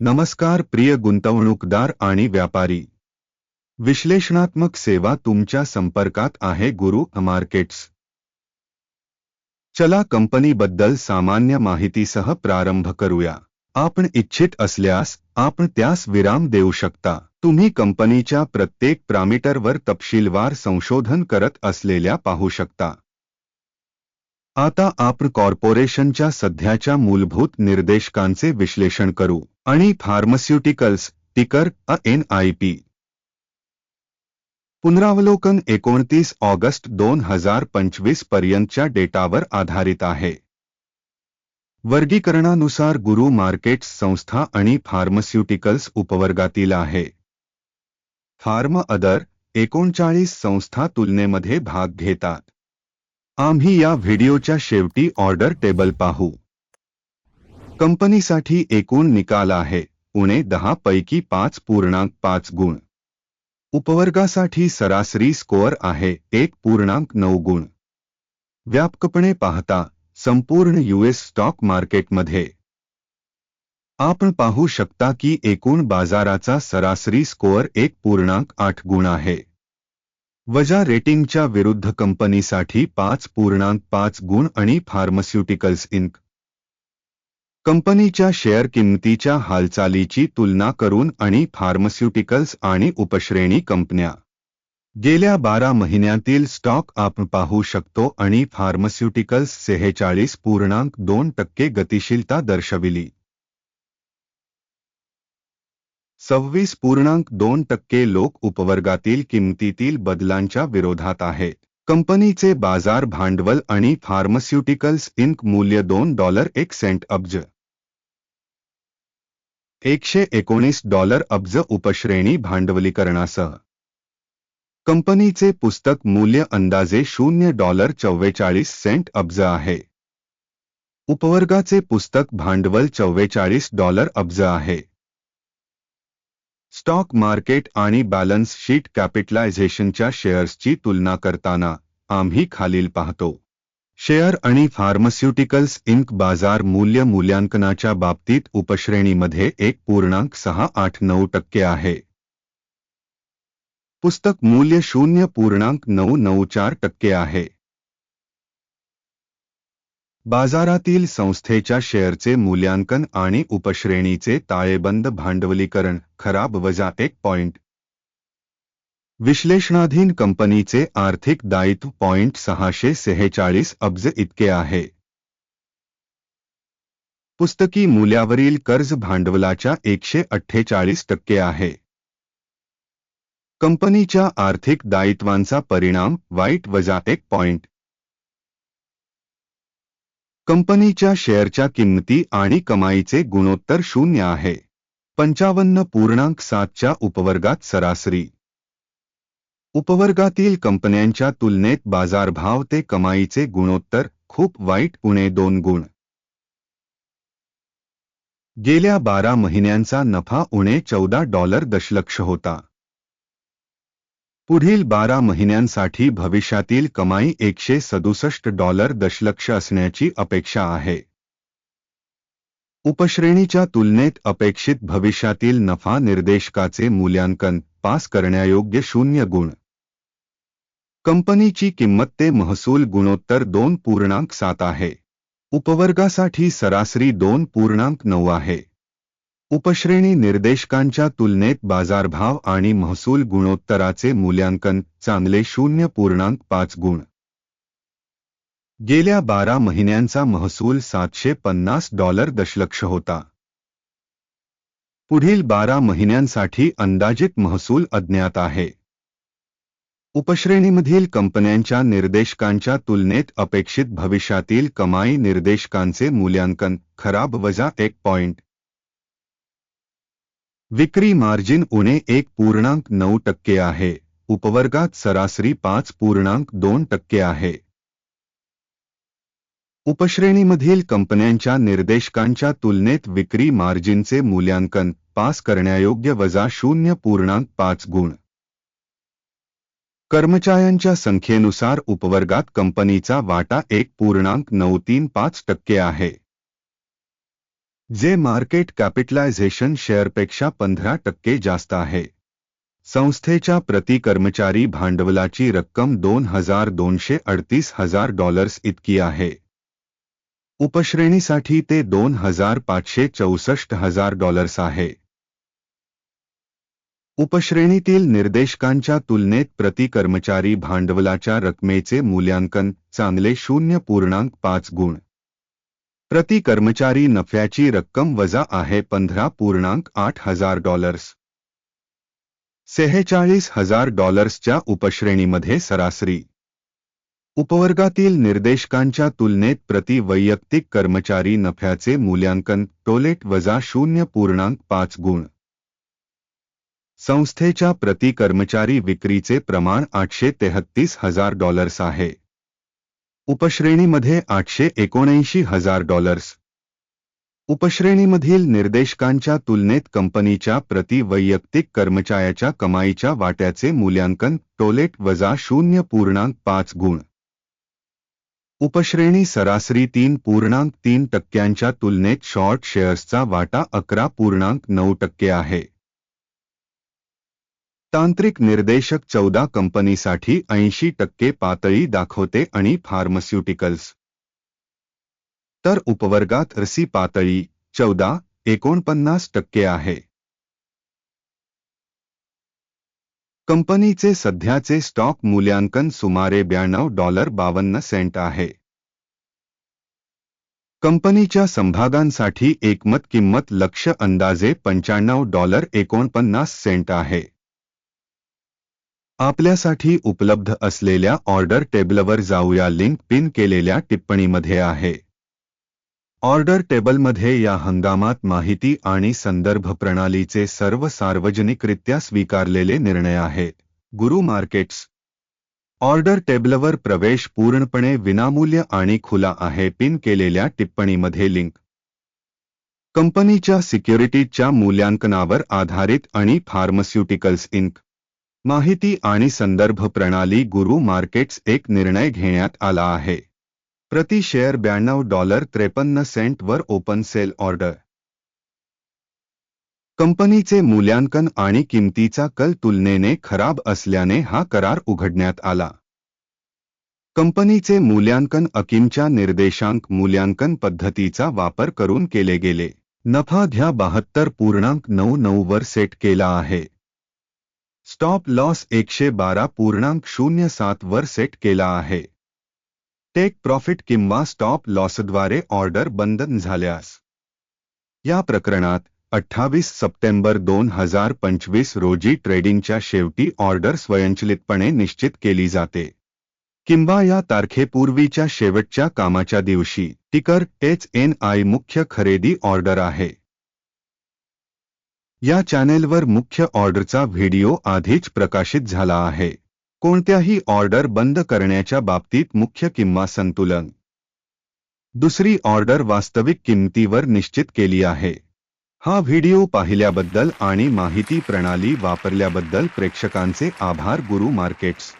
नमस्कार प्रिय गुंतवणूकदार आणि व्यापारी. विश्लेषणात्मक सेवा तुमच्या संपर्कात आहे गुरु मार्केट्स. चला कंपनीबद्दल सामान्य माहितीसह प्रारंभ करूया. आपण इच्छित असल्यास आपण त्यास विराम देऊ शकता. तुम्ही कंपनीच्या प्रत्येक प्रामीटरवर तपशीलवार संशोधन करत असलेल्या पाहू शकता. आता आपण कॉर्पोरेशनच्या सध्याच्या मूलभूत निर्देशकांचे विश्लेषण करू. आणि फार्मास्युटिकल्स टिकर एन आय पी. पुनरावलोकन एकोणतीस ऑगस्ट दोन हजार पंचवीस पर्यंतच्या डेटावर आधारित आहे. वर्गीकरणानुसार गुरु मार्केट्स संस्था आणि फार्मास्युटिकल्स उपवर्गातील आहे. फार्म अदर एकोणचाळीस संस्था तुलनेमध्ये भाग घेतात. आम्ही या व्हिडिओच्या शेवटी ऑर्डर टेबल पाहू. कंपनीसाठी एकूण निकाल आहे. उणे दहा पैकी पाच पूर्णांक पाच गुण. उपवर्गासाठी सरासरी स्कोअर आहे एक पूर्णांक नऊ गुण. व्यापकपणे पाहता संपूर्ण यूएस स्टॉक मार्केटमध्ये. आपण पाहू शकता की एकूण बाजाराचा सरासरी स्कोअर एक पूर्णांक आठ गुण आहे. वजा रेटिंगच्या विरुद्ध कंपनीसाठी पाच पूर्णांक पाच गुण आणि फार्मास्युटिकल्स इंक. कंपनीच्या शेअर किंमतीच्या हालचालीची तुलना करून आणि फार्मास्युटिकल्स आणि उपश्रेणी कंपन्या. गेल्या बारा महिन्यातील स्टॉक आपण पाहू शकतो आणि फार्मास्युटिकल्स सेहेचाळीस पूर्णांक दोन टक्के गतिशीलता दर्शविली. सव्वीस पूर्णांक दोन टक्के लोक उपवर्गातील किंमतीतील बदलांच्या विरोधात आहेत कंपनीचे बाजार भांडवल आणि फार्मास्युटिकल्स इंक मूल्य दोन डॉलर एक सेंट अब्ज. एकशे एकोणीस डॉलर अब्ज उपश्रेणी भांडवलीकरणासह. कंपनीचे पुस्तक मूल्य अंदाजे शून्य डॉलर चव्वेचाळीस सेंट अब्ज आहे. उपवर्गाचे पुस्तक भांडवल चव्वेचाळीस डॉलर अब्ज आहे. स्टॉक मार्केट आणि बॅलन्स शीट कॅपिटलायझेशनच्या शेअर्सची तुलना करताना आम्ही खालील पाहतो. शेअर आणि फार्मास्युटिकल्स इंक बाजार मूल्य मूल्यांकनाच्या बाबतीत उपश्रेणीमध्ये एक पूर्णांक सहा आठ नऊ टक्के आहे. पुस्तक मूल्य शून्य पूर्णांक नऊ नऊ चार टक्के आहे. बाजारातील संस्थेच्या शेअरचे मूल्यांकन आणि उपश्रेणीचे ताळेबंद भांडवलीकरण खराब वजा एक पॉइंट. विश्लेषणाधीन कंपनीचे आर्थिक दायित्व पॉइंट सहाशे सेहेचाळीस अब्ज इतके आहे. पुस्तकी मूल्यावरील कर्ज भांडवलाच्या एकशे अठ्ठेचाळीस टक्के आहे. कंपनीच्या आर्थिक दायित्वांचा परिणाम वाईट वजा एक पॉइंट. कंपनीच्या शेअरच्या किंमती आणि कमाईचे गुणोत्तर शून्य आहे. पंचावन्न पूर्णांक सातच्या उपवर्गात सरासरी. उपवर्गातील कंपन्यांच्या तुलनेत बाजारभाव ते कमाईचे गुणोत्तर खूप वाईट उणे दोन गुण. गेल्या बारा महिन्यांचा नफा उणे चौदा डॉलर दशलक्ष होता. पुढील बारा महिन्यांसाठी भविष्यातील कमाई एकशे सदुसष्ट डॉलर दशलक्ष असण्याची अपेक्षा आहे. उपश्रेणीच्या तुलनेत अपेक्षित भविष्यातील नफा निर्देशकाचे मूल्यांकन पास करण्यायोग्य शून्य गुण. कंपनीची किंमत ते महसूल गुणोत्तर दोन पूर्णांक सात आहे. उपवर्गासाठी सरासरी दोन पूर्णांक नऊ आहे. उपश्रेणी निर्देशकांच्या तुलनेत बाजारभाव आणि महसूल गुणोत्तराचे मूल्यांकन चांगले शून्य पूर्णांक पाच गुण. गेल्या बारा महिन्यांचा महसूल सातशे पन्नास डॉलर दशलक्ष होता. पुढील बारा महिन्यांसाठी अंदाजित महसूल अज्ञात आहे. उपश्रेणीमधील कंपन्यांच्या निर्देशकांच्या तुलनेत अपेक्षित भविष्यातील कमाई निर्देशकांचे मूल्यांकन खराब वजा एक पॉइंट विक्री मार्जिन उणे एक पूर्णांक नऊ टक्के आहे. उपवर्गात सरासरी पाच पूर्णांक दोन टक्के आहे. उपश्रेणीमधील कंपन्यांच्या निर्देशकांच्या तुलनेत विक्री मार्जिनचे मूल्यांकन पास करण्यायोग्य वजा शून्य पूर्णांक पाच गुण. कर्मचाऱ्यांच्या संख्येनुसार उपवर्गात कंपनीचा वाटा एक पूर्णांक नऊ तीन पाच टक्के आहे. जे मार्केट कॅपिटलायझेशन शेअरपेक्षा पंधरा टक्के जास्त आहे. संस्थेच्या प्रति कर्मचारी भांडवलाची रक्कम दोन हज़ार दोनशे अडतीस हज़ार डॉलर्स इतकी आहे. उपश्रेणीसाठी ते दोन हज़ार पाचशे चौसष्ट हज़ार डॉलर्स आहे. उपश्रेणीतील निर्देशकांच्या तुलनेत प्रति कर्मचारी भांडवलाच्या रकमेचे मूल्यांकन चांगले शून्य पूर्णांक पाच गुण. प्रति कर्मचारी नफ्याची रक्कम वजा आहे पंधरा पूर्णांक आठ हजार डॉलर्स सेहेचाळीस हजार डॉलर्सच्या उपश्रेणीमध्ये सरासरी. उपवर्गातील निर्देशकांच्या तुलनेत प्रति वैयक्तिक कर्मचारी नफ्याचे मूल्यांकन टोलेट वजा शून्य पूर्णांक पाच गुण. संस्थेच्या प्रति कर्मचारी विक्रीचे प्रमाण आठशे तेहत्तीस हजार डॉलर्स आहे. उपश्रेणीमध्ये आठशे एकोणऐंशी हजार डॉलर्स. उपश्रेणीमधील निर्देशकांच्या तुलनेत कंपनीच्या प्रति वैयक्तिक कर्मचाऱ्याच्या कमाईच्या वाट्याचे मूल्यांकन टोलेट वजा शून्य पूर्णांक पाच गुण. उपश्रेणी सरासरी तीन पूर्णांक तीन टक्क्यांच्या तुलनेत शॉर्ट शेअर्सचा वाटा अकरा पूर्णांक नऊ टक्के आहे. तांत्रिक निर्देशक चौदा कंपनीसाठी ऐंशी टक्के पातळी दाखवते आणि फार्मास्युटिकल्स. तर उपवर्गात रसी पातळी चौदा एकोणपन्नास टक्के आहे. कंपनीचे सध्याचे स्टॉक मूल्यांकन सुमारे ब्याण्णव डॉलर बावन्न सेंट आहे. कंपनीच्या संभागांसाठी एकमत किंमत लक्ष अंदाजे पंच्याण्णव डॉलर एकोणपन्नास सेंट आहे. आपल्यासाठी उपलब्ध असलेल्या ऑर्डर टेबलवर जाऊया. लिंक पिन केलेल्या टिप्पणीमध्ये आहे. ऑर्डर टेबलमध्ये या हंगामात माहिती आणि संदर्भ प्रणालीचे सर्व सार्वजनिकरित्या स्वीकारलेले निर्णय आहेत. गुरु मार्केट्स. ऑर्डर टेबलवर प्रवेश पूर्णपणे विनामूल्य आणि खुला आहे. पिन केलेल्या टिप्पणीमध्ये लिंक. कंपनीच्या सिक्युरिटीजच्या मूल्यांकनावर आधारित आणि फार्मास्युटिकल्स इंक. माहिती आणि संदर्भ प्रणाली गुरु मार्केट्स एक निर्णय घेण्यात आला आहे. प्रति शेअर ब्याण्णव डॉलर त्रेपन्न सेंटवर ओपन सेल ऑर्डर. कंपनीचे मूल्यांकन आणि किमतीचा कल तुलनेने खराब असल्याने हा करार उघडण्यात आला. कंपनीचे मूल्यांकन अकिमच्या निर्देशांक मूल्यांकन पद्धतीचा वापर करून केले गेले. नफा ध्या बहात्तर पूर्णांक नऊ नऊ वर सेट केला आहे. स्टॉप लॉस एकशे बारा पूर्णांक शून्य सात वर सेट केला आहे. टेक प्रॉफिट किंवा स्टॉप लॉसद्वारे ऑर्डर बंद झाल्यास. या प्रकरणात अठ्ठावीस सप्टेंबर दोन हज़ार पंचवीस रोजी ट्रेडिंगच्या शेवटी ऑर्डर स्वयंचलितपणे निश्चित केली जाते. किंवा या तारखेपूर्वीच्या शेवटच्या कामाच्या दिवशी टिकर एच एन आय मुख्य खरेदी ऑर्डर आहे. या चॅनेलवर मुख्य ऑर्डरचा व्हिडिओ आधीच प्रकाशित झाला आहे. कोणत्याही ऑर्डर बंद करण्याच्या बाबतीत मुख्य किंवा संतुलन. दुसरी ऑर्डर वास्तविक किंमतीवर निश्चित केली आहे. हा व्हिडिओ पाहिल्याबद्दल आणि माहिती प्रणाली वापरल्याबद्दल प्रेक्षकांचे आभार गुरु मार्केट्स.